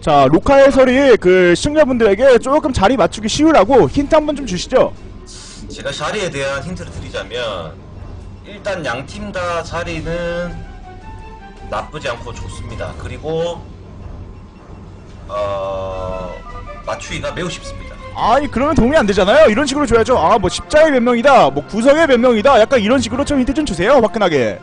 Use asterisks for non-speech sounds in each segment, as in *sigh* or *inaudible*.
자 로카 해설이 그 시청자분들에게 조금 자리 맞추기 쉬우라고 힌트 한번 좀 주시죠. 제가 자리에 대한 힌트를 드리자면 일단 양 팀 다 자리는 나쁘지 않고 좋습니다. 그리고 어 맞추기가 매우 쉽습니다. 아니 그러면 도움이 안 되잖아요. 이런 식으로 줘야죠. 아 뭐 십자의 몇 명이다, 뭐 구성의 몇 명이다. 약간 이런 식으로 좀 힌트 좀 주세요. 화끈하게.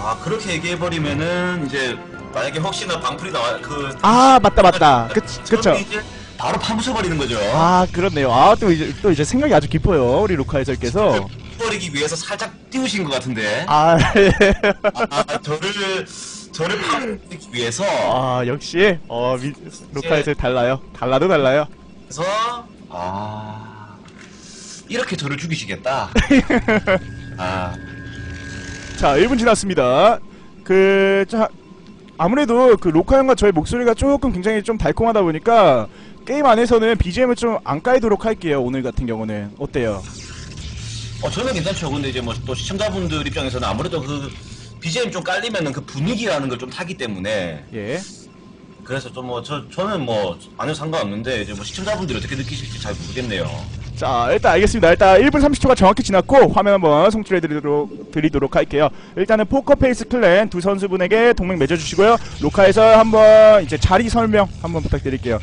아 그렇게 얘기해 버리면은 이제 만약에 혹시나 방풀이 나와 그 아 맞다 맞다. 그 그쵸. 이제 바로 파묻혀 버리는 거죠. 아 그렇네요. 아 또 이제 또 이제 생각이 아주 깊어요. 우리 로카 해설께서. 버리기 위해서 살짝 띄우신 것 같은데. 아, *laughs* 아, 저를 저를 파묻기 위해서 아 역시 어 미, 로카 해설 달라요. 달라도 달라요. 그래서 아 이렇게 저를 죽이시겠다. *laughs* 아 자 1분 지났습니다. 그 자 아무래도 그 로카 형과 저의 목소리가 조금 굉장히 좀 달콤하다 보니까 게임 안에서는 BGM을 좀안 깔도록 할게요. 오늘 같은 경우는 어때요? 어, 저는 괜찮죠. 근데 이제 뭐 또 시청자분들 입장에서는 아무래도 그 BGM 좀 깔리면은 그 분위기라는 걸 좀 타기 때문에 예. 그래서 좀 뭐 저 저는 뭐 아무 상관없는데 이제 뭐 시청자분들이 어떻게 느끼실지 잘 모르겠네요. 자 일단 알겠습니다. 일단 1분 30초가 정확히 지났고 화면 한번 송출해 드리도록 드리도록 할게요. 일단은 포커페이스 클랜 두 선수분에게 동맹 맺어주시고요. 로카에서 한번 이제 자리 설명 한번 부탁드릴게요.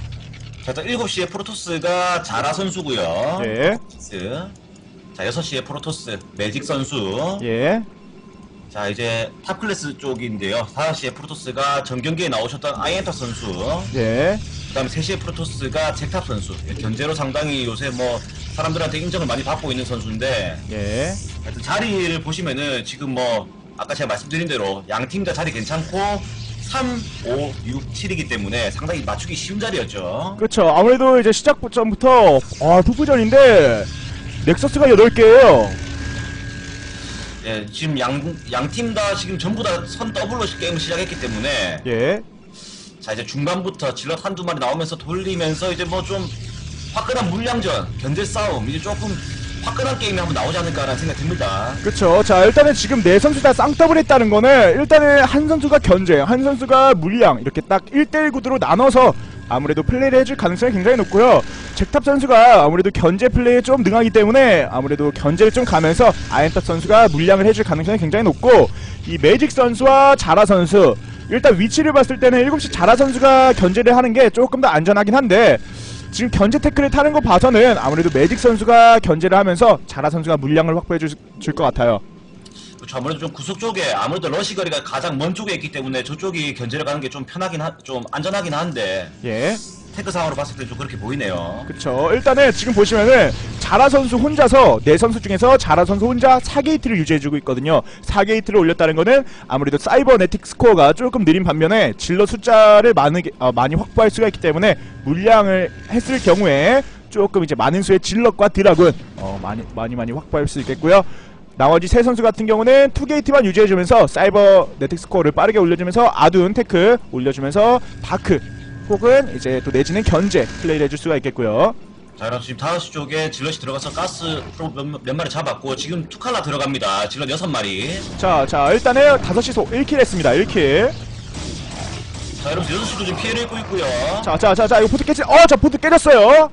자, 일단 7시에 프로토스가 자라 선수고요. 예. 프로토스. 자, 6시에 프로토스 매직 선수. 예. 자, 이제 탑 클래스 쪽인데요. 5시에 프로토스가 전 경기에 나오셨던 아이엔터 선수. 예. 그 다음에 3시에 프로토스가 잭탑 선수. 예, 견제로 상당히 요새 뭐 사람들한테 인정을 많이 받고 있는 선수인데 예. 하여튼 자리를 보시면은 지금 뭐 아까 제가 말씀드린 대로 양 팀 다 자리 괜찮고 3, 5, 6, 7이기 때문에 상당히 맞추기 쉬운 자리였죠. 그렇죠. 아무래도 이제 시작 전부터 아 투부전인데 넥서스가 8개예요. 예, 지금 양, 양 팀 다 지금 전부 다 선 더블로 게임을 시작했기 때문에 예. 자 이제 중반부터 질럿 한두 마리 나오면서 돌리면서 이제 뭐 좀 화끈한 물량전, 견제 싸움 이제 조금 화끈한 게임이 한번 나오지 않을까라는 생각이 듭니다. 그렇죠. 자, 일단은 지금 네 선수 다 쌍더블 했다는 거는 일단은 한 선수가 견제, 한 선수가 물량 이렇게 딱 1대1 구도로 나눠서 아무래도 플레이를 해줄 가능성이 굉장히 높고요. 잭탑 선수가 아무래도 견제 플레이에 좀 능하기 때문에 아무래도 견제를 좀 가면서 아엔탑 선수가 물량을 해줄 가능성이 굉장히 높고 이 매직 선수와 자라 선수 일단 위치를 봤을 때는 7시 자라 선수가 견제를 하는 게 조금 더 안전하긴 한데 지금 견제 태클을 타는 거 봐서는 아무래도 매직 선수가 견제를 하면서 자라 선수가 물량을 확보해 줄 것 같아요. 그렇죠. 아무래도 좀 구석 쪽에 아무래도 러시 거리가 가장 먼 쪽에 있기 때문에 저쪽이 견제를 가는 게 좀 편하긴 하, 좀 안전하긴 한데 예. 테크 상으로 봤을 때 좀 그렇게 보이네요. 그쵸. 일단은 지금 보시면은 자라 선수 혼자서 네 선수 중에서 자라 선수 혼자 4게이트를 유지해주고 있거든요. 4게이트를 올렸다는 거는 아무래도 사이버네틱 스코어가 조금 느린 반면에 질러 숫자를 많이, 어, 많이 확보할 수가 있기 때문에 물량을 했을 경우에 조금 이제 많은 수의 질럿과 드라군 어, 많이 많이 많이 확보할 수 있겠고요. 나머지 세 선수 같은 경우는 투게이트만 유지해주면서 사이버 네틱 스코어를 빠르게 올려주면서 아둔 테크 올려주면서 다크 혹은 이제 또 내지는 견제 플레이를 해줄 수가 있겠고요. 자, 그럼 지금 5시 쪽에 질럿이 들어가서 가스 몇, 몇 마리 잡았고 지금 투칼라 들어갑니다. 질럿 6마리. 자, 자, 일단은 5시 소 1킬 했습니다. 1킬. 자, 여러분 6시도 지금 피해를 입고 있고요. 자, 자, 자, 자, 이거 포트 깨지, 어, 자, 포트 깨졌어요.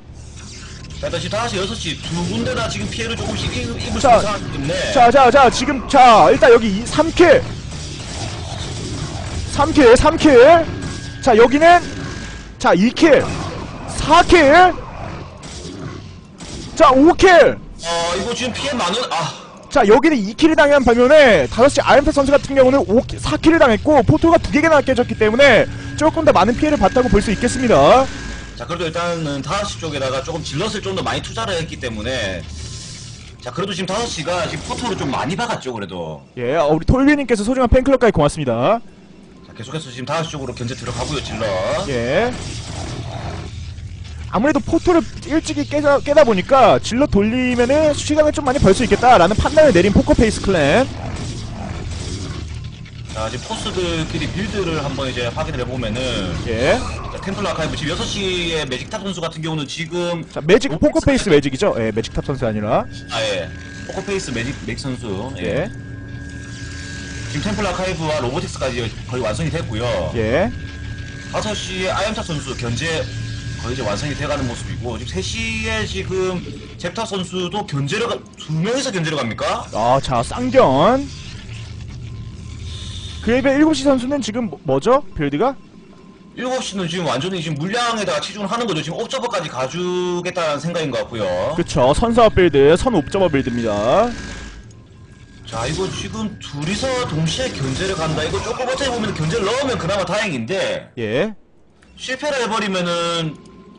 자, 지금 5시, 6시 두 군데 다 지금 피해를 조금씩 입- 입을 수 자, 있는 상황이기 때문에 자, 자, 자, 지금, 자, 일단 여기 3킬. 3킬, 3킬. 자, 여기는, 자, 2킬. 4킬. 자, 5킬. 어, 이거 지금 피해 많은 아, 자 여기는 2킬을 당한 반면에 5시 아엠페 선수 같은 경우는 5, 4킬을 당했고 포토가 두 개나 깨졌기 때문에 조금 더 많은 피해를 봤다고 볼 수 있겠습니다 자, 그래도 일단은 5시 쪽에다가 조금 질럿을 좀 더 많이 투자를 했기 때문에 자, 그래도 지금 5시가 지금 포토를 좀 많이 박았죠, 그래도. 예 어, 우리 톨비님께서 소중한 팬클럽까지 고맙습니다 자, 계속해서 지금 5시 쪽으로 견제 들어가고요, 질럿. 예 아무래도 포토를 일찍이 깨다, 깨다 보니까 질러 돌리면은 시간을 좀 많이 벌 수 있겠다라는 판단을 내린 포커페이스 클랜 자, 지금 포스들끼리 빌드를 한번 이제 확인을 해보면은 예. 자, 템플러 아카이브 지금 6시에 매직탑 선수 같은 경우는 지금 자 매직 포커페이스 매직이죠 예 매직탑 선수 아니라 아예 포커페이스 매직 맥 선수 예. 예. 지금 템플 아카이브와 로보틱스까지 거의 완성이 됐고요. 예. 5시에 아염차 선수 견제 거의 이제 완성이 돼가는 모습이고 지금 3시에 지금 잽타 선수도 견제를 가, 두 명이서 견제를 갑니까? 아, 자, 쌍견. 그에 비해 7시 선수는 지금 뭐- 뭐죠? 빌드가? 7시는 지금 완전히 지금 물량에다가 치중을 하는 거죠. 지금 옵저버까지 가주겠다는 생각인 것 같고요. 그쵸. 선사업 빌드, 선옵저버 빌드입니다. 자 이거 지금 둘이서 동시에 견제를 간다. 이거 조금 어떻게 보면 견제를 넣으면 그나마 다행인데 예. 실패를 해버리면은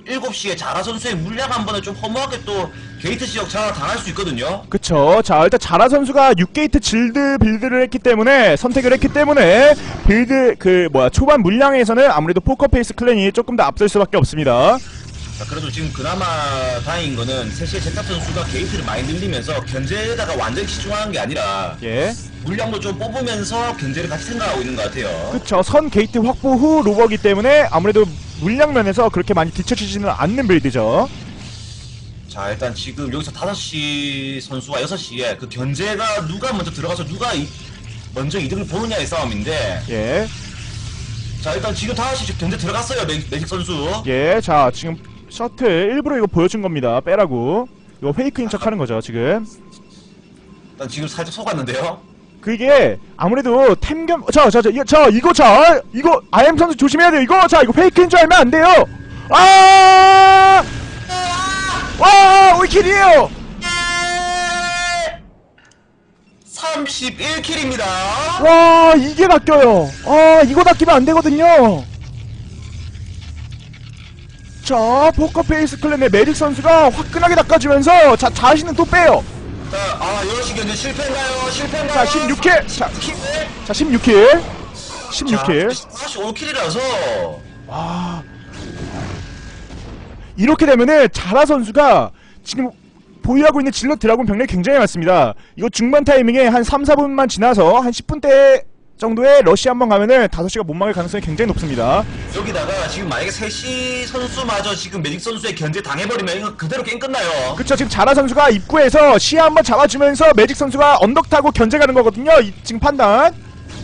7시에 자라 선수의 물량 한 번에 좀 허무하게 또 게이트 지역 장악 당할 수 있거든요. 그쵸. 자, 일단 자라 선수가 6게이트 질드 빌드를 했기 때문에, 선택을 했기 때문에, 빌드, 그, 뭐야, 초반 물량에서는 아무래도 포커페이스 클랜이 조금 더 앞설 수 밖에 없습니다. 자, 그래도 지금 그나마 다행인 거는 3시에 제탑 선수가 게이트를 많이 늘리면서 견제에다가 완전히 치중하는 게 아니라 예. 물량도 좀 뽑으면서 견제를 같이 생각하고 있는 것 같아요. 그쵸. 선 게이트 확보 후 로버기 때문에 아무래도 물량 면에서 그렇게 많이 뒤처지지는 않는 빌드죠. 자, 일단 지금 여기서 5시 선수와 6시에 그 견제가 누가 먼저 들어가서 누가 이- 먼저 이득을 보느냐의 싸움인데 예. 자, 일단 지금 5시 견제 들어갔어요, 매, 매직 선수. 예. 자, 지금 셔틀 일부러 이거 보여준 겁니다. 빼라고. 이거 페이크인 척 하는 거죠, 지금. 일단 지금 살짝 속았는데요. 그게 아무래도 템겸 자, 자, 자, 이거, 자, 이거 자, 이거 아엠 선수 조심해야 돼요. 이거 자, 이거 페이크인 줄 알면 안 돼요. 아! 와, 우리 킬이에요. 31킬입니다. 와, 이게 낚여요. 아, 이거 낚이면 안 되거든요. 자, 포커페이스 클랜의 메릭 선수가 화끈하게 낚아주면서 자, 자신은 또 빼요. 자, 아, 6시 견제 실패인가요? 실패인가요? 자, 16킬. 자, 16킬. 자, 16킬. 16킬. 45킬이라서 와. 이렇게 되면은 자라 선수가 지금 보유하고 있는 질럿 드라군 병력이 굉장히 많습니다. 이거 중반 타이밍에 한 3, 4분만 지나서 한 10분대 정도의 러시 한번 가면은 5시가 못 막을 가능성이 굉장히 높습니다. 여기다가 지금 만약에 3시 선수마저 지금 매직 선수의 견제 당해버리면 이거 그대로 게임 끝나요. 그쵸 지금 자라 선수가 입구에서 시야 한번 잡아주면서 매직 선수가 언덕 타고 견제 가는 거거든요. 이, 지금 판단.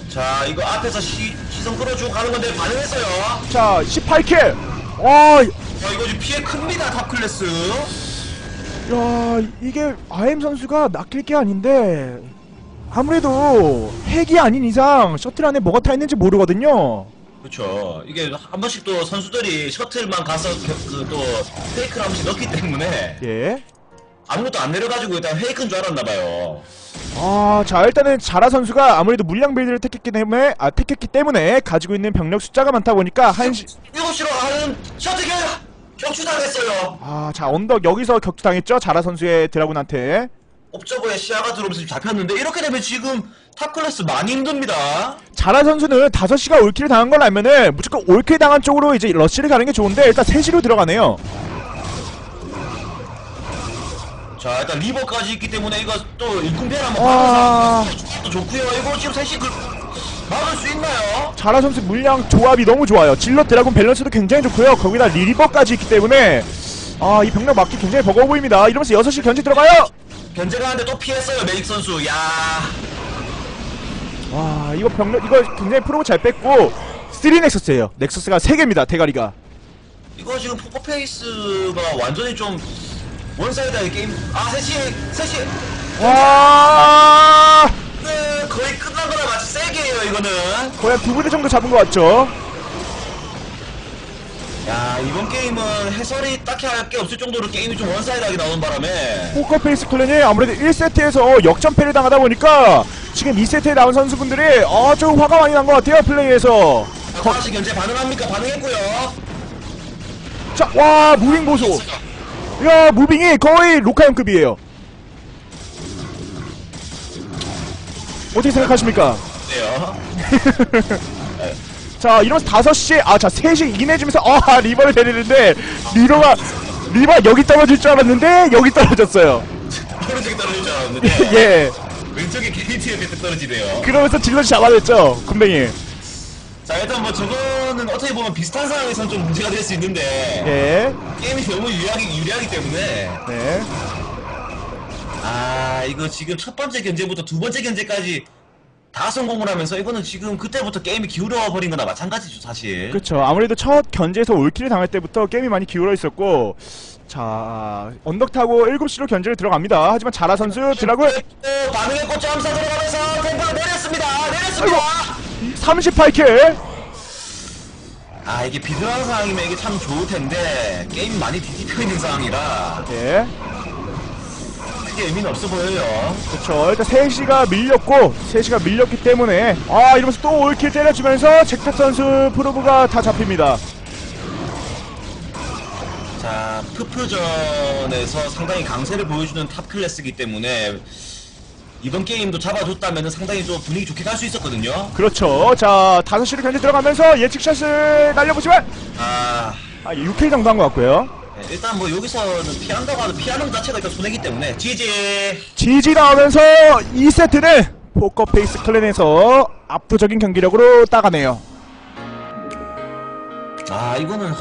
자, 이거 앞에서 시, 시선 끌어주고 가는 건데 반응했어요. 자 18킬. 와, 자, 이거 지금 피해 큽니다, 탑 클래스. 야 이게 아엠 선수가 낚일 게 아닌데 아무래도 핵이 아닌 이상 셔틀 안에 뭐가 타 있는지 모르거든요. 그렇죠. 이게 한 번씩 또 선수들이 셔틀만 가서 그또 페이크를 한 번씩 넣기 때문에 예. 아무것도 안 내려가지고 일단 페이크인 줄 알았나봐요. 아, 자 일단은 자라 선수가 아무래도 물량 빌드를 택했기 때문에 아 택했기 때문에 가지고 있는 병력 숫자가 많다 보니까 한시 7시로 가는 셔틀 겨 격추당했어요. 아, 자 언덕 여기서 격투당했죠 자라 선수의 드라군한테. 옵저버에 시야가 들어오면서 잡혔는데 이렇게 되면 지금 탑 클래스 많이 힘듭니다. 자라 선수는 5시가 올킬을 당한 걸 알면은 무조건 올킬 당한 쪽으로 이제 러쉬를 가는 게 좋은데 일단 3시로 들어가네요. 자 일단 리버까지 있기 때문에 이거 또 일꾼별 한번 와. 받아서 또 좋고요. 이거 지금 셋이 그 막을 수 있나요? 자라 선수 물량 조합이 너무 좋아요. 질럿 드라군 밸런스도 굉장히 좋고요. 거기다 리버까지 있기 때문에 아, 이 병력 막기 굉장히 버거워 보입니다. 이러면서 6시 견제 들어가요. 견제가 하는데 또 피했어요 매직 선수. 야 와, 이거 병력 이거 굉장히 프로브 잘 뺐고 3 넥서스예요. 넥서스가 3개입니다. 대가리가. 이거 지금 포커페이스가 완전히 좀 원사이드의 게임. 아 셋이 셋이 와! 네, 거의 끝난 거나 마치 세게 해요 이거는. 거의 한두 부대 정도 잡은 것 같죠? 야 이번 게임은 해설이 딱히 할 게 없을 정도로 게임이 좀 원사이드하게 나오는 바람에 포커페이스 클랜이 아무래도 1세트에서 역전패를 당하다 보니까 지금 2세트에 나온 선수분들이 어, 좀 화가 많이 난 것 같아요, 플레이에서. 다시 견제 반응합니까? 반응했고요. 자, 와, 무빙 보소. 야, 무빙이 거의 로카형급이에요. 어떻게 생각하십니까? 네요. *laughs* *laughs* 자, 이러면서 5시, 아, 자, 3시 인해주면서, 아, 리버를 데리는데, 리버가, 리버 여기 떨어질 줄 알았는데, 여기 떨어졌어요. 오른쪽에 떨어질 줄 알았는데 *laughs* 예. 왼쪽에 게이트에 뱉어 떨어지네요. 그러면서 질럿이 잡아냈죠, 군뱅이. 자 일단 뭐 저거는 어떻게 보면 비슷한 상황에서는 좀 문제가 될 수 있는데 예. 게임이 너무 유리하기 유리하기 때문에 네. 아 이거 지금 첫 번째 견제부터 두 번째 견제까지 다 성공을 하면서 이거는 지금 그때부터 게임이 기울어 버린 거나 마찬가지죠 사실. 그렇죠. 아무래도 첫 견제에서 올킬을 당할 때부터 게임이 많이 기울어 있었고 자 언덕 타고 7시로 견제를 들어갑니다. 하지만 자라 선수 드라군 어, 반응의 꽃잠사 들어가면서 템포를 내렸습니다. 내렸습니다. 38킬. 아 이게 비등한 상황이면 이게 참 좋을 텐데 게임이 많이 뒤집혀 있는 상황이라 예. 크게 의미는 없어 보여요. 그렇죠. 일단 3시가 밀렸고 3시가 밀렸기 때문에 아 이러면서 또 올킬 때려주면서 잭탑 선수 프로브가 다 잡힙니다. 자 푸프전에서 상당히 강세를 보여주는 탑 클래스이기 때문에 이번 게임도 잡아줬다면 상당히 좀 분위기 좋게 갈 수 있었거든요. 그렇죠. 자 5시로 견제 들어가면서 예측샷을 날려보지만 아 아 6킬 정도 한 것 같고요. 네, 일단 뭐 여기서는 피한다고 하도 피하는 것 자체가 일단 손해기 때문에 GG GG 나오면서 2세트는 포커페이스 클랜에서 압도적인 경기력으로 따가네요. 아 이거는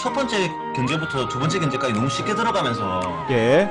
첫 번째 경제부터 두 번째 경제까지 너무 쉽게 들어가면서 예.